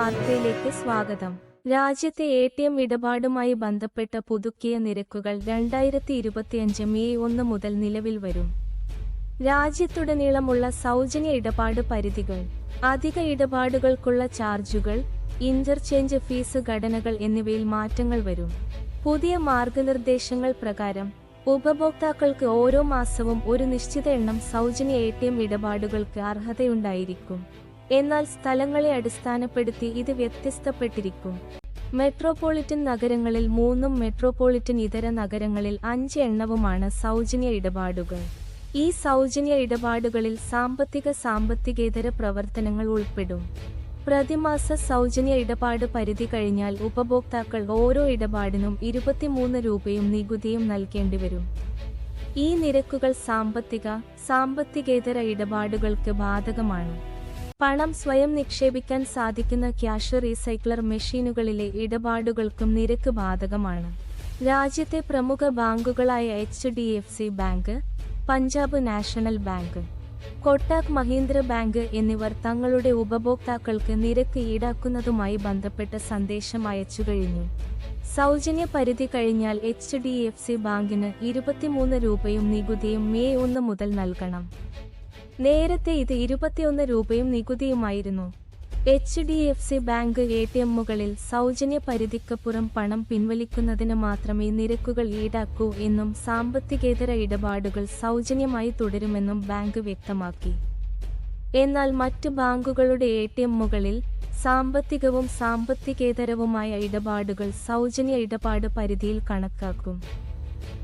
വാർത്തയിലേക്ക് സ്വാഗതം. രാജ്യത്തെ എ ടി എം ഇടപാടുമായി ബന്ധപ്പെട്ട പുതുക്കിയ നിരക്കുകൾ രണ്ടായിരത്തി ഇരുപത്തിയഞ്ച് മെയ് ഒന്ന് മുതൽ നിലവിൽ വരും. രാജ്യത്തുടനീളമുള്ള സൗജന്യ ഇടപാട് പരിധികൾ അധിക ഇടപാടുകൾക്കുള്ള ചാർജുകൾ ഇന്റർചേഞ്ച് ഫീസ് ഘടനകൾ എന്നിവയിൽ മാറ്റങ്ങൾ വരും. പുതിയ മാർഗനിർദ്ദേശങ്ങൾ പ്രകാരം ഉപഭോക്താക്കൾക്ക് ഓരോ മാസവും ഒരു നിശ്ചിത എണ്ണം സൗജന്യ എ ഇടപാടുകൾക്ക് അർഹതയുണ്ടായിരിക്കും. എന്നാൽ സ്ഥലങ്ങളെ അടിസ്ഥാനപ്പെടുത്തി ഇത് വ്യത്യസ്തപ്പെട്ടിരിക്കും. മെട്രോപൊളിറ്റൻ നഗരങ്ങളിൽ മൂന്നും മെട്രോപൊളിറ്റൻ ഇതര നഗരങ്ങളിൽ അഞ്ച് എണ്ണവുമാണ് സൗജന്യ ഇടപാടുകൾ. ഈ സൗജന്യ ഇടപാടുകളിൽ സാമ്പത്തിക സാമ്പത്തികേതര പ്രവർത്തനങ്ങൾ ഉൾപ്പെടും. പ്രതിമാസ സൗജന്യ ഇടപാട് പരിധി കഴിഞ്ഞാൽ ഉപഭോക്താക്കൾ ഓരോ ഇടപാടിനും ഇരുപത്തിമൂന്ന് രൂപയും നികുതിയും നൽകേണ്ടിവരും ഈ നിരക്കുകൾ സാമ്പത്തിക സാമ്പത്തികേതര ഇടപാടുകൾക്ക് ബാധകമാണ്. പണം സ്വയം നിക്ഷേപിക്കാൻ സാധിക്കുന്ന ക്യാഷ് റീസൈക്ലർ മെഷീനുകളിലെ ഇടപാടുകൾക്കും നിരക്ക് ബാധകമാണ്. രാജ്യത്തെ പ്രമുഖ ബാങ്കുകളായ H D F C bank Punjab national bank Kotak Mahindra bank എന്നിവർ തങ്ങളുടെ ഉപഭോക്താക്കൾക്ക് നിരക്ക് ഈടാക്കുന്നതുമായി ബന്ധപ്പെട്ട സന്ദേശം അയച്ചു കഴിഞ്ഞു. സൗജന്യ പരിധി കഴിഞ്ഞാൽ എച്ച് ഡി എഫ് സി ബാങ്കിന് ഇരുപത്തിമൂന്ന് രൂപയും നികുതിയും മെയ് ഒന്ന് മുതൽ നൽകണം. നേരത്തെ ഇത് ഇരുപത്തിയൊന്ന് രൂപയും നികുതിയുമായിരുന്നു. H D F C bank A T എമ്മുകളിൽ സൗജന്യ പരിധിക്കപ്പുറം പണം പിൻവലിക്കുന്നതിന് മാത്രമേ നിരക്കുകൾ ഈടാക്കൂ എന്നും സാമ്പത്തികേതര ഇടപാടുകൾ സൗജന്യമായി തുടരുമെന്നും ബാങ്ക് വ്യക്തമാക്കി. എന്നാൽ മറ്റ് ബാങ്കുകളുടെ എ ടി എമ്മുകളിൽ സാമ്പത്തികവും സാമ്പത്തികേതരവുമായ ഇടപാടുകൾ സൗജന്യ ഇടപാട് പരിധിയിൽ കണക്കാക്കും.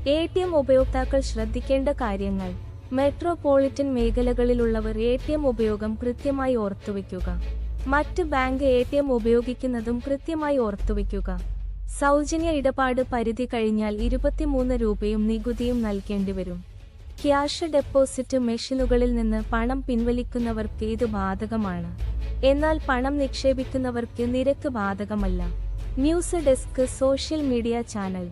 എ ടി എം ഉപയോക്താക്കൾ ശ്രദ്ധിക്കേണ്ട കാര്യങ്ങൾ. മെട്രോപൊളിറ്റൻ മേഖലകളിലുള്ളവർ എ ടി എം ഉപയോഗം കൃത്യമായി ഓർത്തുവയ്ക്കുക. മറ്റ് ബാങ്ക് എ ടി എം ഉപയോഗിക്കുന്നതും കൃത്യമായി ഓർത്തുവയ്ക്കുക. സൗജന്യ ഇടപാട് പരിധി കഴിഞ്ഞാൽ ഇരുപത്തിമൂന്ന് രൂപയും നികുതിയും നൽകേണ്ടിവരും. ക്യാഷ് ഡെപ്പോസിറ്റ് മെഷീനുകളിൽ നിന്ന് പണം പിൻവലിക്കുന്നവർക്ക് ഇത് ബാധകമാണ്. എന്നാൽ പണം നിക്ഷേപിക്കുന്നവർക്ക് നിരക്ക് ബാധകമല്ല. News desk social media channel.